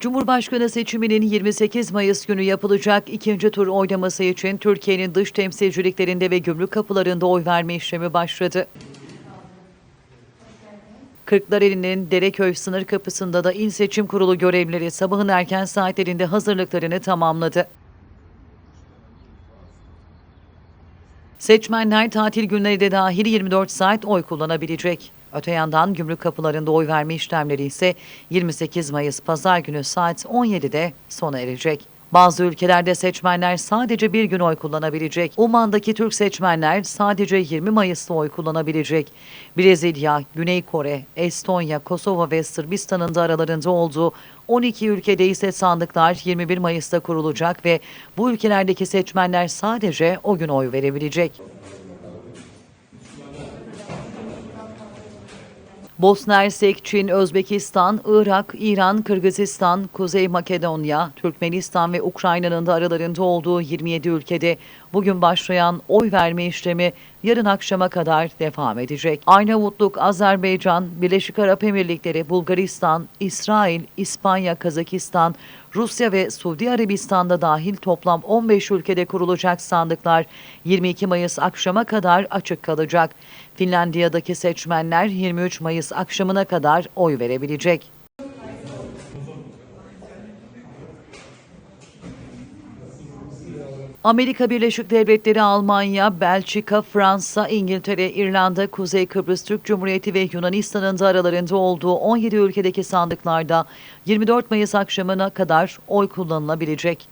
Cumhurbaşkanı seçiminin 28 Mayıs günü yapılacak ikinci tur oylaması için Türkiye'nin dış temsilciliklerinde ve gümrük kapılarında oy verme işlemi başladı. Kırklareli'nin Dereköy sınır kapısında da İl Seçim Kurulu görevlileri sabahın erken saatlerinde hazırlıklarını tamamladı. Seçmenler tatil günleri de dahil 24 saat oy kullanabilecek. Öte yandan gümrük kapılarında oy verme işlemleri ise 28 Mayıs Pazar günü saat 17'de sona erecek. Bazı ülkelerde seçmenler sadece bir gün oy kullanabilecek. Oman'daki Türk seçmenler sadece 20 Mayıs'ta oy kullanabilecek. Brezilya, Güney Kore, Estonya, Kosova ve Sırbistan'ın da aralarında olduğu 12 ülkede ise sandıklar 21 Mayıs'ta kurulacak ve bu ülkelerdeki seçmenler sadece o gün oy verebilecek. Bosna Hersek, Çin, Özbekistan, Irak, İran, Kırgızistan, Kuzey Makedonya, Türkmenistan ve Ukrayna'nın da aralarında olduğu 27 ülkede bugün başlayan oy verme işlemi yarın akşama kadar devam edecek. Arnavutluk, Azerbaycan, Birleşik Arap Emirlikleri, Bulgaristan, İsrail, İspanya, Kazakistan, Rusya ve Suudi Arabistan'da dahil toplam 15 ülkede kurulacak sandıklar 22 Mayıs akşama kadar açık kalacak. Finlandiya'daki seçmenler 23 Mayıs akşamına kadar oy verebilecek. Amerika Birleşik Devletleri, Almanya, Belçika, Fransa, İngiltere, İrlanda, Kuzey Kıbrıs Türk Cumhuriyeti ve Yunanistan'ın da aralarında olduğu 17 ülkedeki sandıklarda 24 Mayıs akşamına kadar oy kullanılabilecek.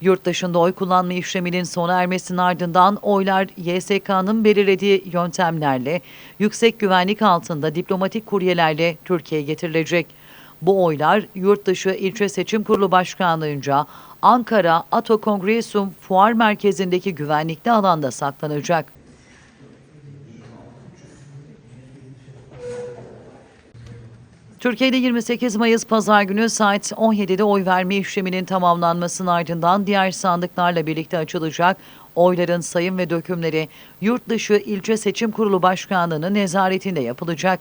Yurt dışında oy kullanma işleminin sona ermesinin ardından oylar YSK'nın belirlediği yöntemlerle yüksek güvenlik altında diplomatik kuryelerle Türkiye'ye getirilecek. Bu oylar yurt dışı ilçe seçim kurulu başkanlığınca Ankara Ato Kongresum Fuar Merkezi'ndeki güvenlikli alanda saklanacak. Türkiye'de 28 Mayıs Pazar günü saat 17'de oy verme işleminin tamamlanmasının ardından diğer sandıklarla birlikte açılacak oyların sayım ve dökümleri Yurt Dışı İlçe Seçim Kurulu Başkanlığı'nın nezaretinde yapılacak.